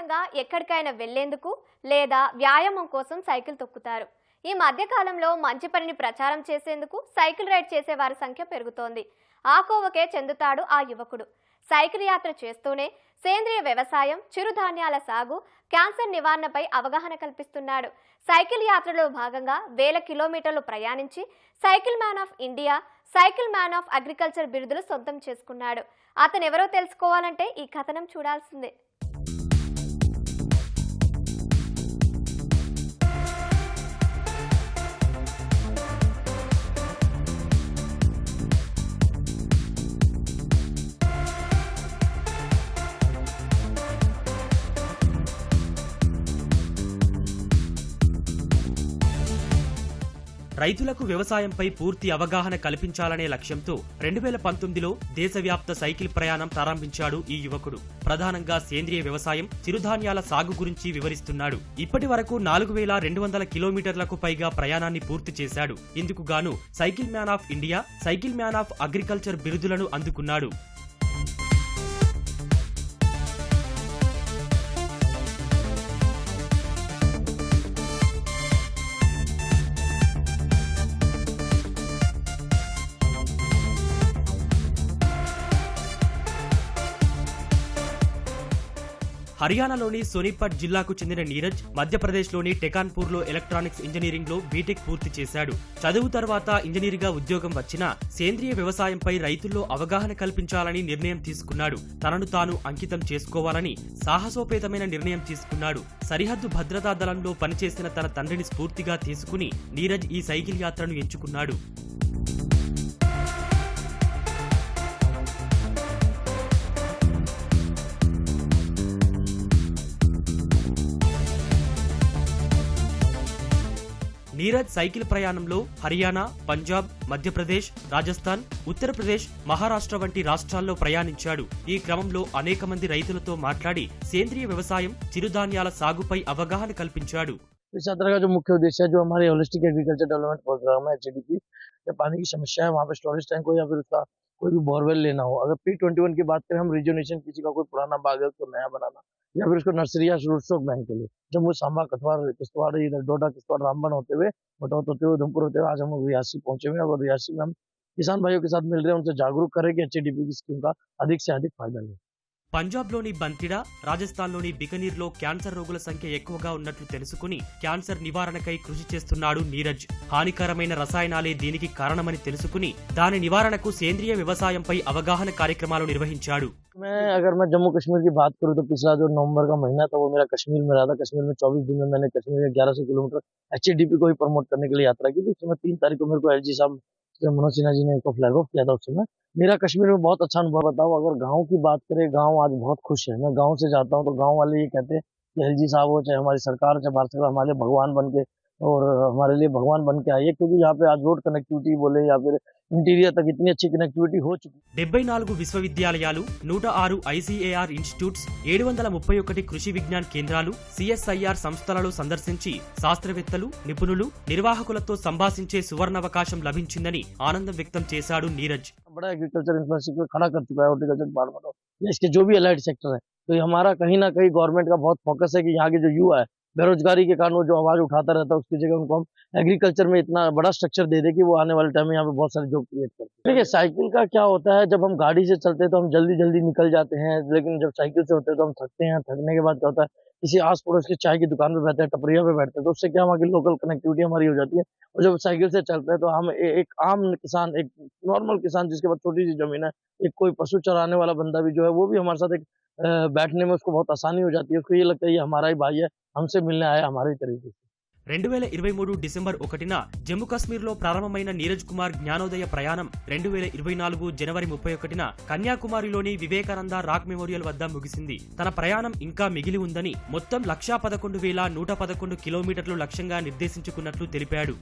సాధారణంగా ఎక్కడికైనా వెళ్ళేందుకు లేదా వ్యాయామం కోసం సైకిల్ తొక్కుతారు. ఈ మధ్యకాలంలో మంచి పనిని ప్రచారం చేసేందుకు సైకిల్ రైడ్ చేసే వారి సంఖ్య పెరుగుతోంది. ఆ కోవకే చెందుతాడు ఆ యువకుడు. సైకిల్ యాత్ర చేస్తూనే సేంద్రియ వ్యవసాయం చిరుధాన్యాల సాగు క్యాన్సర్ నివారణపై అవగాహన కల్పిస్తున్నాడు. సైకిల్ యాత్రలో భాగంగా వేల కిలోమీటర్లు ప్రయాణించి cycle man of India cycle man of agriculture బిరుదులు సొంతం చేసుకున్నాడు. అతనెవరో తెలుసుకోవాలంటే ఈ కథనం చూడాల్సిందే. రైతులకు వ్యవసాయంపై పూర్తి అవగాహన కల్పించాలనే లక్ష్యంతో రెండు వేల పంతొమ్మిదిలో దేశవ్యాప్త సైకిల్ ప్రయాణం ప్రారంభించాడు ఈ యువకుడు. ప్రధానంగా సేంద్రియ వ్యవసాయం చిరుధాన్యాల సాగు గురించి వివరిస్తున్నాడు. ఇప్పటి వరకు నాలుగు వేల రెండు వందల కిలోమీటర్లకు పైగా ప్రయాణాన్ని పూర్తి చేశాడు. ఇందుకు గాను cycle man of India cycle man of agriculture బిరుదులను అందుకున్నాడు. హర్యానాలోని సోనిపట్ జిల్లాకు చెందిన నీరజ్ మధ్యప్రదేశ్లోని టెకాన్పూర్లో ఎలక్ట్రానిక్స్ ఇంజనీరింగ్లో బీటెక్ పూర్తి చేశాడు. చదువు తర్వాత ఇంజనీర్గా ఉద్యోగం వచ్చినా సేంద్రియ వ్యవసాయంపై రైతుల్లో అవగాహన కల్పించాలని నిర్ణయం తీసుకున్నాడు. తనను తాను అంకితం చేసుకోవాలని సాహసోపేతమైన నిర్ణయం తీసుకున్నాడు. సరిహద్దు భద్రతా దళంలో పనిచేసిన తన తండ్రిని స్ఫూర్తిగా తీసుకుని నీరజ్ ఈ సైకిల్ యాత్రను ఎంచుకున్నాడు. నీరజ్ సైకిల్ ప్రయాణంలో హర్యానా పంజాబ్ మధ్యప్రదేశ్ రాజస్థాన్ ఉత్తరప్రదేశ్ మహారాష్ట్ర వంటి రాష్ట్రాల్లో ప్రయాణించాడు ఈ క్రమంలో అనేక మంది రైతులతో మాట్లాడి సేంద్రియ వ్యవసాయం చిరుధాన్యాల సాగుపై అవగాహన కల్పించాడు इस यात्रा का जो मुख्य उद्देश्य है जो हमारे होलिस्टिक एग्रीकल्चर डेवलपमेंट प्रोग्राम है एचडीपी या पानी की समस्या है वहाँ पे स्टोरेज टैंक हो या फिर उसका कोई भी बोरवेल लेना हो अगर पी ट्वेंटी वन की बात करें हम रिजोनेशन किसी का कोई पुराना बाग है उसको नया बनाना या फिर उसको नर्सरी या रूट स्टॉक बैंक के लिए। जम्मू सांबा कठवार किश्तवाड़, इधर डोडा, किश्तवाड़, रामबन होते हुए बटौत होते हुए, उधमपुर होते हुए, आज हम रियासी पहुँचे हुए और रियासी में हम किसान भाइयों के साथ मिल रहे हैं, उनसे जागरूक करें कि एच की स्कीम का अधिक से अधिक फ़ायदा लें। పంజాబ్లోని బంతిడా రాజస్థాన్లోని బికనీర్లో క్యాన్సర్ రోగుల సంఖ్య ఎక్కువగా ఉన్నట్లు తెలుసుకుని క్యాన్సర్ నివారణకై కృషి చేస్తున్నాడు నీరజ్ హానికరమైన రసాయనాలే దీనికి కారణమని తెలుసుకుని దాని నివారణకు సేంద్రియ వ్యవసాయంపై అవగాహన కార్యక్రమాలు నిర్వహించాడు मैं अगर मैं जम्मू कश्मीर की बात करूँ तो पिछला जो नवंबर का महीना था वो मेरा कश्मीर में रहा था कश्मीर में 24 दिन में मैंने कश्मीर में 1100 किलोमीटर एच को ही प्रमोट करने के लिए यात्रा की थी उसमें तीन तारीख को मेरे को एल जी साहब श्री मनोज सिन्हा जी ने इसको फ्लैग ऑफ़ किया था उस समय। मेरा कश्मीर में बहुत अच्छा अनुभव बताओ, अगर गाँव की बात करें, गाँव आज बहुत खुश है। मैं गाँव से जाता हूँ तो गाँव वाले ये कहते हैं कि एल साहब हो, चाहे हमारी सरकार चाहे भारत सरकार, हमारे भगवान बन के और हमारे लिए भगवान बन के आइए क्योंकि यहाँ पे आज रोड कनेक्टिविटी बोले या फिर इंटीरियर तक इतनी अच्छी कनेक्टिविटी हो चुकी है డెబ్బై నాలుగు విశ్వవిద్యాలయాలు నూట ఆరు ఐసీఏఆర్ ఇన్స్టిట్యూట్స్ ఏడు వందల ముప్పై ఒకటి కృషి విజ్ఞాన్ కేంద్రాలు సిఎస్ఐఆర్ సంస్థలలో సందర్శించి శాస్త్రవేత్తలు నిపుణులు నిర్వాహకులతో సంభాషించే సువర్ణావకాశం లభించిందని ఆనందం వ్యక్తం చేశాడు నీరజ్ बड़ा एग्रीकल्चर इंफ्रास्ट्रक्चर खड़ा कर चुका है हॉर्टिकल्चर डिपार्टमेंट और या इसके जो भी अलाइड सेक्टर है तो ये हमारा कहीं ना कहीं गवर्नमेंट का बहुत फोकस है कि यहाँ के जो युवा है बेरोजगारी के कारण वो जो आवाज़ उठाता रहता है, उसकी जगह उनको हम एग्रीकल्चर में इतना बड़ा स्ट्रक्चर दे दे कि वो आने वाले टाइम में यहाँ पे बहुत सारे जॉब क्रिएट करते हैं। देखिए साइकिल का क्या होता है, जब हम गाड़ी से चलते हैं तो हम जल्दी जल्दी निकल जाते हैं, लेकिन जब साइकिल से होते हैं तो हम थकते हैं, थकने के बाद क्या होता है किसी आस पड़ोस की चाय की दुकान पे बैठते हैं, टपरिया पे बैठते हैं तो उससे क्या की लोकल कनेक्टिविटी हमारी हो जाती है। और जब साइकिल से चलते हैं तो हम एक आम किसान, एक नॉर्मल किसान जिसके पास छोटी सी ज़मीन है, एक कोई पशु चराने वाला बंदा भी जो है, वो भी हमारे साथ एक बैठने में उसको बहुत आसानी हो जाती है। उसको ये लगता है, ये हमारा ही भाई है, हमसे मिलने आया हमारे ही तरीके से। రెండు వేల ఇరవై మూడు డిసెంబర్ ఒకటిన జమ్మూ కాశ్మీర్లో ప్రారంభమైన నీరజ్ కుమార్ జ్ఞానోదయ ప్రయాణం రెండు వేల ఇరవై నాలుగు జనవరి ముప్పై ఒకటిన కన్యాకుమారిలోని వివేకానంద రాక్ మెమోరియల్ వద్ద ముగిసింది. తన ప్రయాణం ఇంకా మిగిలి ఉందని మొత్తం లక్షా పదకొండు వేల నూట పదకొండు కిలోమీటర్లు లక్ష్యంగా నిర్దేశించుకున్నట్లు తెలిపాడు.